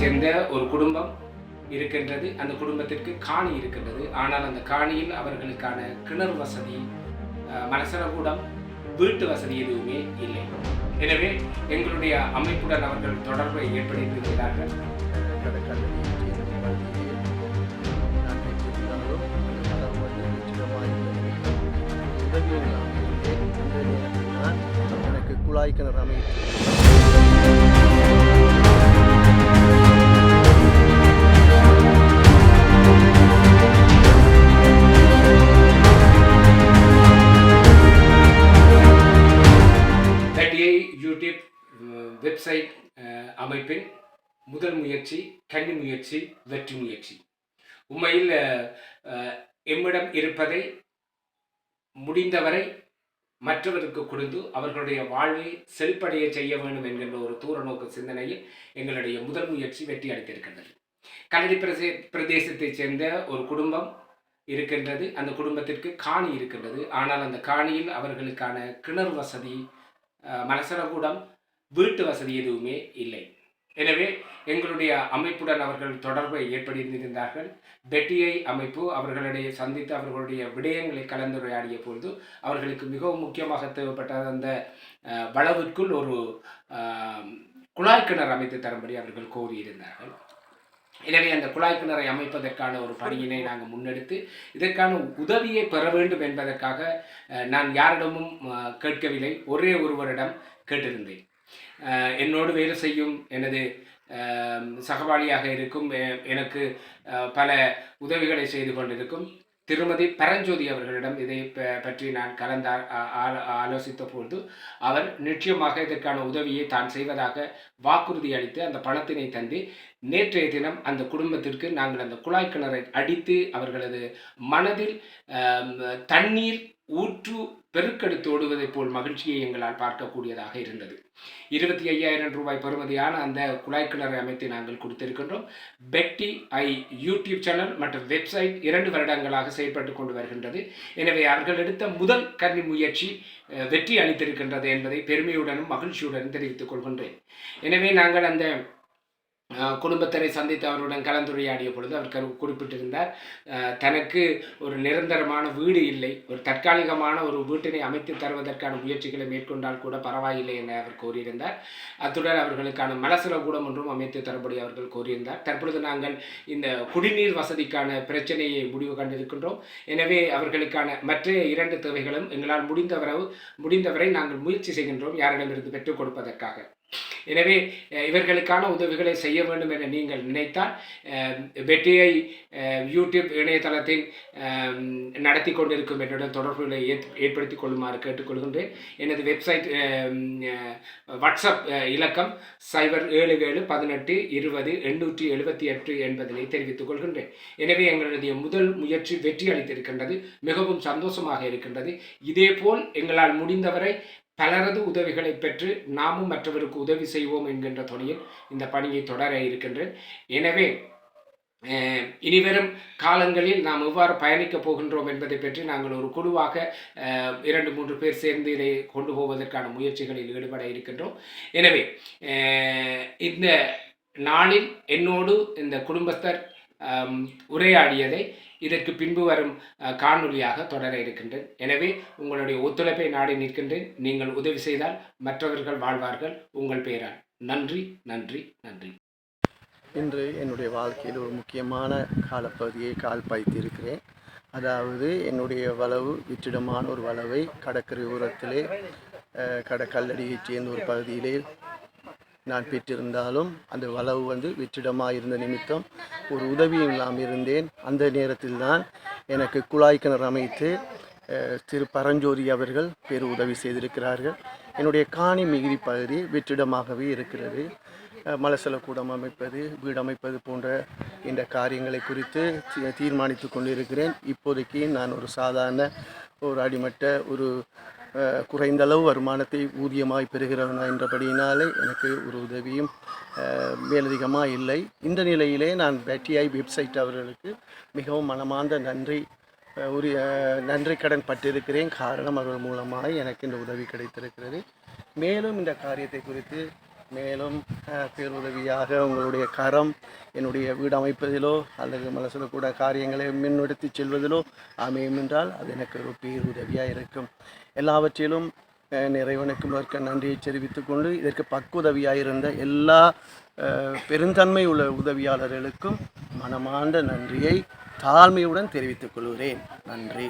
சேர்ந்த ஒரு குடும்பம் இருக்கின்றது. அந்த குடும்பத்திற்கு காணி இருக்கின்றது. ஆனால் அந்த காணியில் அவர்களுக்கான கிணறு வசதி மலசரகூடம் வீட்டு வசதி எதுவுமே இல்லை. எனவே எங்களுடைய அமைப்புடன் அவர்கள் தொடர்பை ஏற்படுத்தியிருக்கிறார்கள். எனக்கு குழாய் கிணறு அமைத்து வெப்சைட் அமைப்பின் முதல் முயற்சி கன்னி முயற்சி வெற்றி முயற்சி. உண்மையில் எம்மிடம் இருப்பதை முடிந்தவரை மற்றவருக்கு கொடுத்து அவர்களுடைய வாழ்வை செழிப்படைய செய்ய வேண்டும் என்கின்ற ஒரு தூர நோக்கு சிந்தனையில் எங்களுடைய முதல் முயற்சி வெற்றி அளித்திருக்கின்றது. கல்லடி பிரதே பிரதேசத்தைச் சேர்ந்த ஒரு குடும்பம் இருக்கின்றது. அந்த குடும்பத்திற்கு காணி இருக்கின்றது. ஆனால் அந்த காணியில் அவர்களுக்கான கிணறு வசதி மலசரகூடம் வீட்டு வசதி எதுவுமே இல்லை. எனவே எங்களுடைய அமைப்புடன் அவர்கள் தொடர்பை ஏற்படுத்தியிருந்தார்கள். பெட்டியை அமைப்பு அவர்களிடையே சந்தித்து அவர்களுடைய விடயங்களை கலந்துரையாடிய பொழுது அவர்களுக்கு மிகவும் முக்கியமாக தேவைப்பட்ட அந்த வளவிற்குள் ஒரு குழாய் கிணறு அமைத்து தரும்படி அவர்கள் கோரியிருந்தார்கள். எனவே அந்த குழாய் கிணறை அமைப்பதற்கான ஒரு பணியினை நாங்கள் முன்னெடுத்து இதற்கான உதவியை பெற வேண்டும் என்பதற்காக நான் யாரிடமும் கேட்கவில்லை. ஒரே ஒருவரிடம் கேட்டிருந்தேன். என்னோடு வேலை செய்யும் எனது அஹ், இருக்கும் எனக்கு பல உதவிகளை செய்து கொண்டிருக்கும் திருமதி பரஞ்சோதி அவர்களிடம் இதை ப- பற்றி நான் கலந்த ஆ- ஆலோசித்த பொழுது அவர் நிச்சயமாக இதற்கான உதவியை தான் செய்வதாக வாக்குறுதி அளித்து அந்த பணத்தினை தந்து நேற்றைய தினம் அந்த குடும்பத்திற்கு நாங்கள் அந்த குழாய் கிணறை அடித்து அவர்களது மனதில் தண்ணீர் ஊற்று பெருக்கெடுத்து ஓடுவதைப் போல் மகிழ்ச்சியை எங்களால் பார்க்கக்கூடியதாக இருந்தது. இருபத்தி ஐயாயிரம் ரூபாய் பெறுமதியான அந்த குழாய் அமைத்து நாங்கள் கொடுத்திருக்கின்றோம். பெட்டி ஐ யூடியூப் சேனல் மற்றும் வெப்சைட் இரண்டு வருடங்களாக செயல்பட்டு கொண்டு வருகின்றது. எனவே அவர்கள் எடுத்த முதல் கல்வி முயற்சி வெற்றி அளித்திருக்கின்றது என்பதை பெருமையுடனும் மகிழ்ச்சியுடனும் தெரிவித்துக் கொள்கின்றேன். எனவே நாங்கள் அந்த குடும்பத்தரை குடும்பத்தினை சந்தித்து அவருடன் கலந்துரையாடிய பொழுது அவர் கரு- குறிப்பிட்டிருந்தார் தனக்கு ஒரு நிரந்தரமான வீடு இல்லை. ஒரு தற்காலிகமான ஒரு வீட்டினை அமைத்து தருவதற்கான முயற்சிகளை மேற்கொண்டால் கூட பரவாயில்லை என அவர் கூறியிருந்தார். அத்துடன் அவர்களுக்கான மலசல கூடம் ஒன்றும் அமைத்து தரும்படி அவர்கள் கூறியிருந்தார் தற்பொழுது நாங்கள் இந்த குடிநீர் வசதிக்கான பிரச்சனையை முடிவு கண்டிருக்கின்றோம். எனவே அவர்களுக்கான மற்ற இரண்டு தேவைகளும் எங்களால் முடிந்தவரை முடிந்தவரை நாங்கள் முயற்சி செய்கின்றோம். யாரிடமிருந்து பெற்றுக் கொடுப்பதற்காக. எனவே இவர்களுக்கான உதவிகளை செய்ய வேண்டும் என நீங்கள் நினைத்தால் வெற்றியை யூடியூப் இணையதளத்தில் நடத்தி கொண்டிருக்கும் என்னுடன் தொடர்புகளை ஏற்- ஏற்படுத்திக் கொள்ளுமாறு கேட்டுக்கொள்கின்றேன். எனது வெப்சைட் வாட்ஸ்அப் இலக்கம் சைபர் ஏழு ஏழு பதினெட்டு இருபது எண்ணூற்றி எழுபத்தி எட்டு என்பதனை தெரிவித்துக் கொள்கின்றேன். எனவே எங்களுடைய முதல் முயற்சி வெற்றி அளித்திருக்கின்றது மிகவும் சந்தோஷமாக இருக்கின்றது. இதேபோல் எங்களால் முடிந்தவரை பலரது உதவிகளை பெற்று நாமும் மற்றவருக்கு உதவி செய்வோம் என்கின்ற துணையில் இந்த பணியை தொடர இருக்கின்றேன். எனவே இனிவரும் காலங்களில் நாம் எவ்வாறு பயணிக்கப் போகின்றோம் என்பதை பற்றி நாங்கள் ஒரு குழுவாக இரண்டு மூன்று பேர் சேர்ந்து இதை கொண்டு போவதற்கான முயற்சிகளில் ஈடுபட இருக்கின்றோம். எனவே இந்த நாளில் என்னோடு இந்த குடும்பஸ்தர் உரையாடியதை இதற்கு பின்பு வரும் காணொலியாக தொடர இருக்கின்றேன். எனவே உங்களுடைய ஒத்துழைப்பை நாடி நிற்கின்றேன். நீங்கள் உதவி செய்தால் மற்றவர்கள் வாழ்வார்கள். உங்கள் பெயரால் நன்றி நன்றி நன்றி. இன்று என்னுடைய வாழ்க்கையில் ஒரு முக்கியமான காலப்பகுதியை கால் பாய்த்திருக்கிறேன். அதாவது என்னுடைய வளவு விற்றிடமான ஒரு வளவை கடற்கரை ஓரத்திலே அஹ், கடற்கல்லடியைச் சேர்ந்த ஒரு பகுதியிலே நான் பெற்றிருந்தாலும் அந்த வளவு வந்து வெற்றிடமாக இருந்த நிமித்தம் ஒரு உதவியும் இல்லாமல் இருந்தேன். அந்த நேரத்தில் தான் எனக்கு குழாய் கிணறு அமைத்து திரு பரஞ்சோதி அவர்கள் பெரு உதவி செய்திருக்கிறார்கள். என்னுடைய காணி மிகுதி பகுதி வெற்றிடமாகவே இருக்கிறது. மலசல கூடம் அமைப்பது வீடு அமைப்பது போன்ற இந்த காரியங்களை குறித்து தீர்மானித்து கொண்டிருக்கிறேன். இப்போதைக்கு நான் ஒரு சாதாரண ஒரு அடிமட்ட ஒரு குறைந்த அளவு வருமானத்தை ஊதியமாய் பெறுகிறவனா என்றபடியினாலே எனக்கு ஒரு உதவியும் மேலதிகமாக இல்லை. இந்த நிலையிலே நான் பேட்டிஐ வெப்சைட் அவர்களுக்கு மிகவும் மனமார்ந்த நன்றி உரிய நன்றி கடன் பட்டிருக்கிறேன். காரணம் அவர்கள் மூலமாக எனக்கு இந்த உதவி கிடைத்திருக்கிறது. மேலும் இந்த காரியத்தை குறித்து மேலும் பேருதவியாக உங்களுடைய கரம் என்னுடைய வீடு அமைப்பதிலோ அல்லது மல சொல்லக்கூட காரியங்களை முன்னெடுத்து செல்வதிலோ அமையும் என்றால் அது எனக்கு ஒரு பேருதவியாக இருக்கும். எல்லாவற்றிலும் அஹ், இறைவனுக்கு நன்றியை தெரிவித்து கொண்டு இதற்கு பக்குதவியாக இருந்த எல்லா பெருந்தன்மை உள்ள உதவியாளர்களுக்கும் மனமார்ந்த நன்றியை தாழ்மையுடன் தெரிவித்துக் கொள்கிறேன். நன்றி.